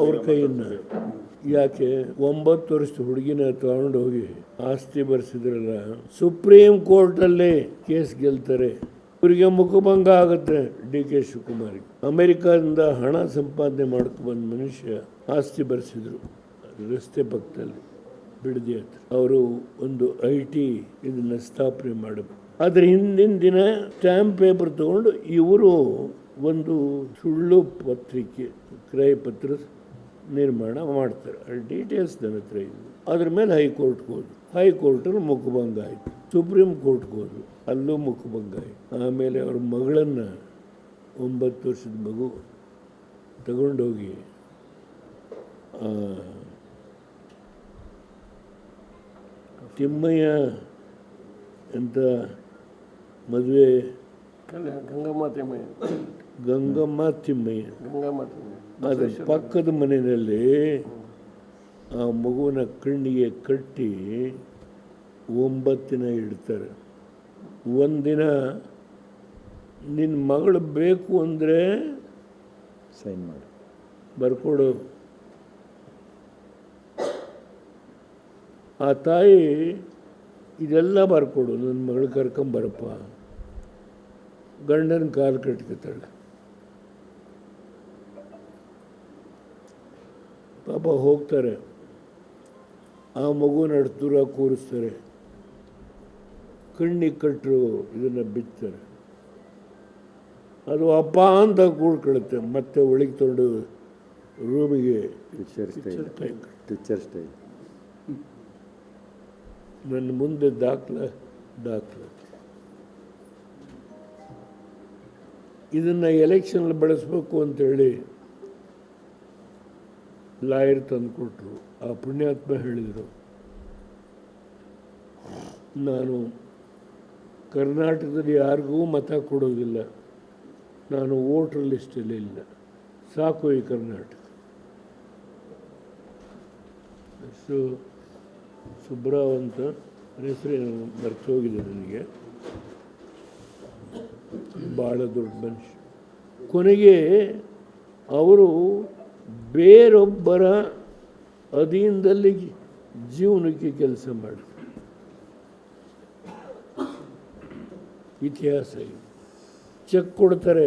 ಅವ್ರ ಕೈಯಿಂದ. ಯಾಕೆ? ಒಂಬತ್ತು ವರ್ಷದ ಹುಡುಗಿನ ತಗೊಂಡು ಹೋಗಿ ಆಸ್ತಿ ಬರೆಸಿದ್ರಲ್ಲ, ಸುಪ್ರೀಂ ಕೋರ್ಟಲ್ಲೇ ಕೇಸ್ ಗೆಲ್ತಾರೆ. ಇವರಿಗೆ ಮುಖಭಂಗ ಆಗುತ್ತೆ ಡಿ ಕೆ ಶಿವಕುಮಾರ್ ಅಮೆರಿಕದಿಂದ ಹಣ ಸಂಪಾದನೆ ಮಾಡ್ಕೊ ಬಂದ ಮನುಷ್ಯ ಆಸ್ತಿ ಬರೆಸಿದ್ರು, ರಸ್ತೆ ಪಕ್ಕದಲ್ಲಿ, ಬಿಡದಿ ಅವರು ಒಂದು ಐ ಟಿ ಇದನ್ನು ಸ್ಥಾಪನೆ ಮಾಡಬೇಕು ಆದ್ರೆ ಹಿಂದಿನ ದಿನ ಸ್ಟ್ಯಾಂಪ್ ಪೇಪರ್ ತಗೊಂಡು ಇವರು ಒಂದು ಸುಳ್ಳು ಪತ್ರಿಕೆ ಕ್ರಯ ಪತ್ರ ನಿರ್ಮಾಣ ಮಾಡ್ತಾರೆ. ಅಲ್ಲಿ ಡೀಟೇಲ್ಸ್ ನನ್ನ ಹತ್ರ ಇದೆ ಅದ್ರ ಮೇಲೆ ಹೈಕೋರ್ಟ್ಗೆ ಹೋದ್ರು. ಹೈಕೋರ್ಟಲ್ಲಿ ಮುಖಭಂಗ ಆಯಿತು. ಸುಪ್ರೀಂ ಕೋರ್ಟ್ಗೆ ಹೋದ್ರು. ಅಲ್ಲೂ ಮುಖಭಂಗ ಆಯಿತು. ಆಮೇಲೆ ಅವ್ರ ಮಗಳನ್ನು ಒಂಬತ್ತು ವರ್ಷದ ಮಗು ತಗೊಂಡೋಗಿ ತಿಮ್ಮಯ್ಯ ಅಂತ ಮದುವೆ ಗಂಗಮ್ಮ ತಿಮ್ಮಯ್ಯ. ಗಂಗಮ್ಮ ತಿಮ್ಮಯ್ಯ. ಅದ್ರ ಪಕ್ಕದ ಮನೆಯಲ್ಲಿ ಆ ಮಗುವಿನ ಕಣ್ಣಿಗೆ ಕಟ್ಟಿ ಒಂಬತ್ತಿನ ಇಡ್ತಾರೆ. ಒಂದಿನ ನಿನ್ನ ಮಗಳು ಬೇಕು ಅಂದರೆ ಸೈನ್ ಮಾಡಿ. ಬರ್ಕೊಡು. ಆ ತಾಯಿ ಇದೆಲ್ಲ ಬರ್ಕೊಡು ನನ್ನ ಮಗಳು ಕರ್ಕೊಂಬರಪ್ಪ. ಗಂಡನ ಕಾಲು ಕಟ್ಕೊತಾಳೆ. ಪಾಪ ಹೋಗ್ತಾರೆ. ಆ ಮಗುನ ದೂರ ಕೂರಿಸ್ತಾರೆ. ಕಣ್ಣಿಗೆ ಕಟ್ಟರು ಇದನ್ನು ಬಿತ್ತಾರೆ ಅದು ಅಪ್ಪ ಅಂತ ಕೂಡ್ಕೊಳ್ಳುತ್ತೆ ಮತ್ತೆ ಒಳಗೆ ತೊಗೊಂಡು ರೂಮಿಗೆ ಪಿಕ್ಚರ್ ಸ್ಟೈಲ್. ನನ್ನ ಮುಂದೆ ದಾಖಲೆ ದಾಖಲೆ. ಇದನ್ನು ಎಲೆಕ್ಷನ್ ಬಳಸಬೇಕು ಅಂತೇಳಿ ಲಾಯರ್ ತಂದುಕೊಟ್ರು ಆ ಪುಣ್ಯಾತ್ಮ ಹೇಳಿದರು, ನಾನು ಕರ್ನಾಟಕದಲ್ಲಿ ಯಾರಿಗೂ ಮತ ಕೊಡೋದಿಲ್ಲ. ನಾನು ವೋಟರ್ ಲಿಸ್ಟಲ್ಲಿ ಇಲ್ಲ. ಸಾಕು ಈ ಕರ್ನಾಟಕ. ಸೊ ಸುಬ್ರಾವ್ ಅಂತ ಹೆಸರು ಮರ್ತೋಗಿದೆ ನನಗೆ. ಭಾಳ ದೊಡ್ಡ ಮನುಷ್ಯ. ಕೊನೆಗೆ ಅವರು ಬೇರೊಬ್ಬರ ಅಧೀನದಲ್ಲಿ ಜೀವನಕ್ಕೆ ಕೆಲಸ ಮಾಡಿ. ಇತಿಹಾಸ ಇದು. ಚೆಕ್ ಕೊಡ್ತಾರೆ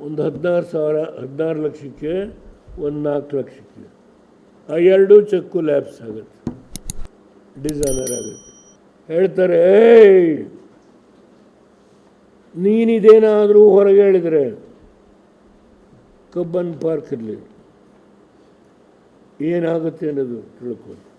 ಒಂದು ಹದಿನಾರು ಸಾವಿರ, ಹದಿನಾರು ಲಕ್ಷಕ್ಕೆ, ಒಂದು ನಾಲ್ಕು ಲಕ್ಷಕ್ಕೆ. ಆ ಎರಡೂ ಚೆಕ್ಕು ಲ್ಯಾಬ್ಸ್ ಆಗುತ್ತೆ. ಡಿಸೈನರ್ ಆಗುತ್ತೆ. ಹೇಳ್ತಾರೆ, ಏಯ್, ನೀನಿದೇನಾದರೂ ಹೊರಗೆ ಹೇಳಿದರೆ ಕಬ್ಬನ್ ಪಾರ್ಕ್ ಇರಲಿ ಏನಾಗುತ್ತೆ ಅನ್ನೋದು ತಿಳ್ಕೊಂಡು